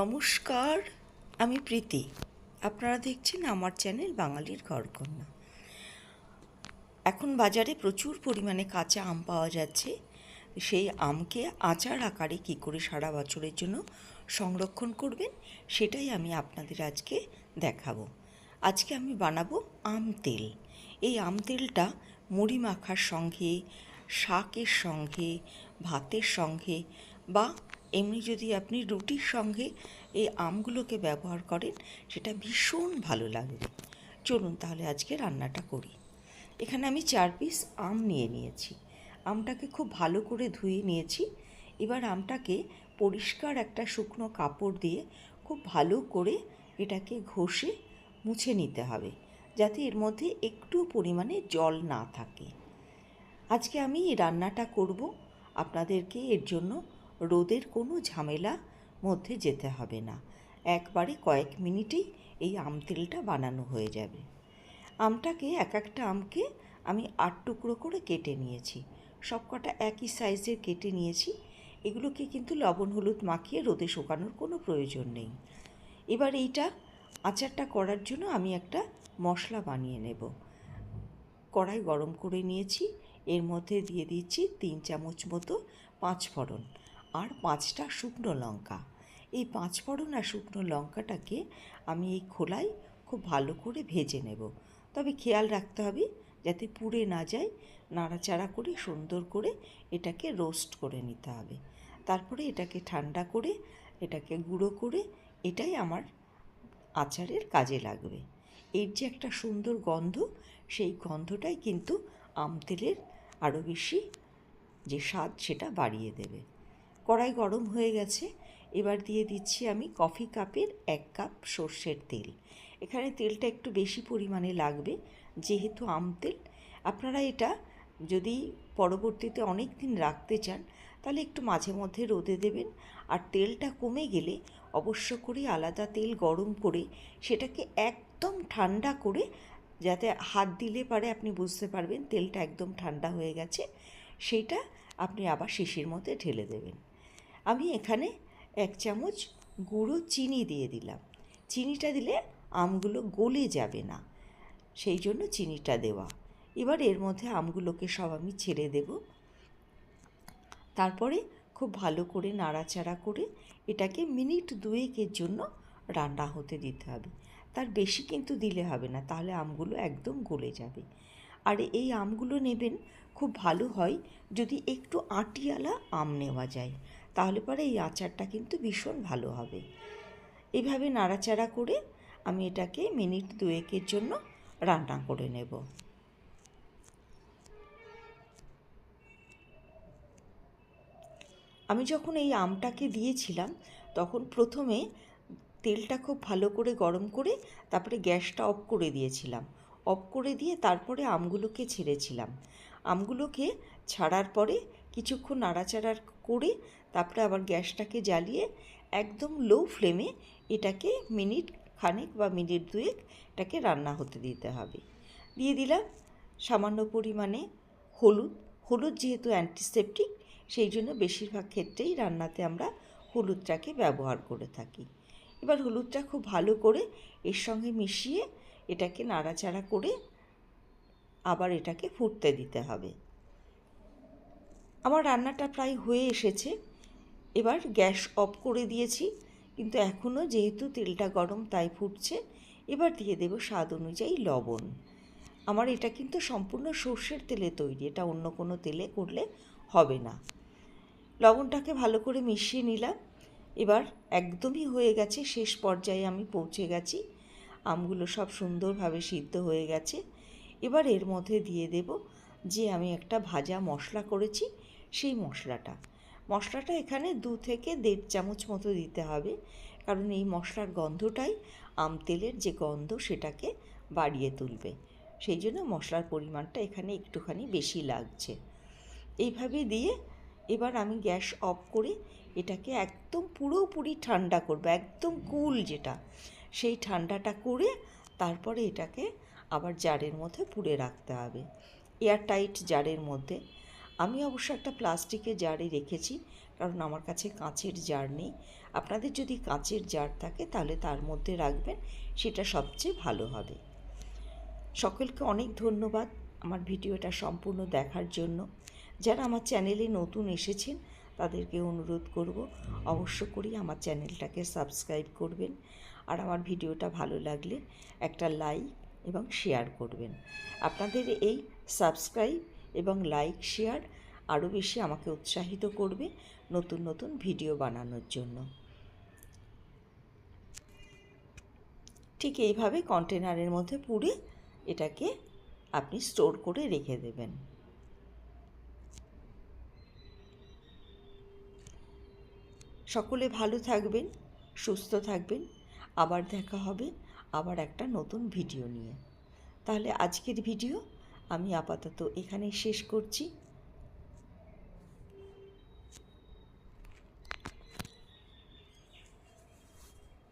নমস্কার, আমি প্রীতি। আপনারা দেখছেন আমার চ্যানেল বাঙালির ঘরকন্যা। এখন বাজারে প্রচুর পরিমাণে কাঁচা আম পাওয়া যাচ্ছে। সেই আমকে আচার আকারে কী করে সারা বছরের জন্য সংরক্ষণ করবেন, সেটাই আমি আপনাদের আজকে দেখাবো। আজকে আমি বানাবো আম তেল। এই আম তেলটা মুড়ি মাখার সঙ্গে, শাকের সঙ্গে, ভাতের সঙ্গে বা এমনি যদি আপনি রুটির সঙ্গে এই আমগুলোকে ব্যবহার করেন, সেটা ভীষণ ভালো লাগবে চলুন তাহলে আজকে রান্নাটা করি। এখানে আমি চার পিস আম নিয়ে নিয়েছি। আমটাকে খুব ভালো করে ধুয়ে নিয়েছি। এবার আমটাকে পরিষ্কার একটা শুকনো কাপড় দিয়ে খুব ভালো করে এটাকে ঘষে মুছে নিতে হবে, যাতে এর মধ্যে একটু পরিমাণে জল না থাকে। আজকে আমি রান্নাটা করব। আপনাদেরকে এর জন্য রোদের কোনো ঝামেলা মধ্যে যেতে হবে না। একবারে কয়েক মিনিটেই এই আম তেলটা বানানো হয়ে যাবে। আমটাকে এক একটা আমকে আমি আট টুকরো করে কেটে নিয়েছি। সবকটা একই সাইজের কেটে নিয়েছি। এগুলোকে কিন্তু লবণ, হলুদ মাখিয়ে রোদে শুকানোর কোনো প্রয়োজন নেই। এবার এইটা আচারটা করার জন্য আমি একটা মশলা বানিয়ে নেব। কড়াই গরম করে নিয়েছি। এর মধ্যে দিয়ে দিচ্ছি তিন চামচ মতো পাঁচ ফোড়ন আর পাঁচটা শুকনো লঙ্কা। এই পাঁচ ফোড়ন আর শুকনো লঙ্কাটাকে আমি এই খোলায় খুব ভালো করে ভেজে নেব। তবে খেয়াল রাখতে হবে যাতে পুড়ে না যায়। নাড়াচাড়া করে, সুন্দর করে এটাকে রোস্ট করে নিতে হবে। তারপরে এটাকে ঠান্ডা করে, এটাকে গুঁড়ো করে এটাই আমার আচারের কাজে লাগবে। এর যে একটা সুন্দর গন্ধ, সেই গন্ধটাই কিন্তু আম তেলের আরও বেশি যে স্বাদ সেটা বাড়িয়ে দেবে। কড়াই গরম হয়ে গেছে। এবার দিয়ে দিচ্ছি আমি কফি কাপের এক কাপ সর্ষের তেল। এখানে তেলটা একটু বেশি পরিমাণে লাগবে, যেহেতু আম তেল। আপনারা এটা যদি পরবর্তীতে অনেক দিন রাখতে চান, তাহলে একটু মাঝে মধ্যে রোদে দেবেন। আর তেলটা কমে গেলে অবশ্য করে আলাদা তেল গরম করে সেটাকে একদম ঠান্ডা করে, যাতে হাত দিলে পারে আপনি বুঝতে পারবেন তেলটা একদম ঠান্ডা হয়ে গেছে সেইটা আপনি আবার শিশির মধ্যে ঢেলে দেবেন। আমি এখানে এক চামচ গুঁড়ো চিনি দিয়ে দিলাম। চিনিটা দিলে আমগুলো গলে যাবে না, সেই জন্য চিনিটা দেওয়া। এবার এর মধ্যে আমগুলোকে সব আমি ছেড়ে দেব। তারপরে খুব ভালো করে নাড়াচাড়া করে এটাকে মিনিট দুয়েকের জন্য রান্না হতে দিতে হবে। তার বেশি কিন্তু দিলে হবে না, তাহলে আমগুলো একদম গলে যাবে। আর এই আমগুলো নেবেন, খুব ভালো হয় যদি একটু আটিয়ালা আম নেওয়া যায়। তাহলে পরে এই আচারটা কিন্তু ভীষণ ভালো হবে। এভাবে নাড়াচাড়া করে আমি এটাকে মিনিট দুয়েকের জন্য রান্না করে নেব। আমি যখন এই আমটাকে দিয়েছিলাম, তখন প্রথমে তেলটা খুব ভালো করে গরম করে তারপরে গ্যাসটা অফ করে দিয়েছিলাম। অফ করে দিয়ে তারপরে আমগুলোকে ছেড়েছিলাম। আমগুলোকে ছাড়ার পরে কিছুক্ষণ নাড়াচাড়া করে তারপরে আবার গ্যাসটাকে জ্বালিয়ে একদম লো ফ্লেমে এটাকে মিনিট খানেক বা মিনিট দুয়েক এটাকে রান্না হতে দিতে হবে। দিয়ে দিলাম সামান্য পরিমাণে হলুদ। হলুদ যেহেতু অ্যান্টিসেপটিক সেই জন্য বেশিরভাগ ক্ষেত্রেই রান্নাতে আমরা হলুদটাকে ব্যবহার করে থাকি। এবার হলুদটা খুব ভালো করে এর সঙ্গে মিশিয়ে এটাকে নাড়াচাড়া করে আবার এটাকে ফুটতে দিতে হবে। আমার রান্নাটা প্রায় হয়ে এসেছে। এবার গ্যাস অফ করে দিয়েছি। কিন্তু এখনও যেহেতু তেলটা গরম তাই ফুটছে, এবার দিয়ে দেবো স্বাদ অনুযায়ী লবণ। আমার এটা কিন্তু সম্পূর্ণ সর্ষের তেলে তৈরি, এটা অন্য কোনো তেলে করলে হবে না। লবণটাকে ভালো করে মিশিয়ে নিলাম। এবার একদমই হয়ে গেছে, শেষ পর্যায়ে আমি পৌঁছে গেছি। আমগুলো সব সুন্দরভাবে সিদ্ধ হয়ে গেছে। এবার এর মধ্যে দিয়ে দেব যে আমি একটা ভাজা মশলা করেছি। সেই মশলাটা। মশলাটা এখানে দু থেকে দেড় চামচ মতো দিতে হবে। কারণ এই মশলার গন্ধটাই আম তেলের যে গন্ধ সেটাকে বাড়িয়ে তুলবে। সেই জন্য মশলার পরিমাণটা এখানে একটুখানি বেশি লাগছে। এইভাবে দিয়ে এবার আমি গ্যাস অফ করে এটাকে একদম পুরোপুরি ঠান্ডা করব, একদম কুল যেটা, সেই ঠান্ডাটা করে তারপরে এটাকে আবার জারের মধ্যে পুড়ে রাখতে হবে। এয়ার টাইট জারের মধ্যে আমি অবশ্য একটা প্লাস্টিকের জারে রেখেছি, কারণ আমার কাছে কাঁচের জার নেই। আপনাদের যদি কাঁচের জার থাকে, তাহলে তার মধ্যে রাখবেন, সেটা সবচেয়ে ভালো হবে। সকলকে অনেক ধন্যবাদ আমার ভিডিওটা সম্পূর্ণ দেখার জন্য। যারা আমার চ্যানেলে নতুন এসেছেন, তাদেরকে অনুরোধ করব, অবশ্য করেই আমার চ্যানেলটাকে সাবস্ক্রাইব করবেন, আর আমার ভিডিওটা ভালো লাগলে একটা লাইক এবং শেয়ার করবেন। আপনাদের এই সাবস্ক্রাইব এবং লাইক, শেয়ার আরও বেশি আমাকে উৎসাহিত করবে নতুন নতুন ভিডিও বানানোর জন্য। ঠিক এইভাবে কন্টেনারের মধ্যে পুরে এটাকে আপনি স্টোর করে রেখে দেবেন। সকলে ভালো থাকবেন, সুস্থ থাকবেন। আবার দেখা হবে, আবার একটা নতুন ভিডিও নিয়ে। তাহলে আজকের ভিডিও আমি আপাতত এখানেই শেষ করছি।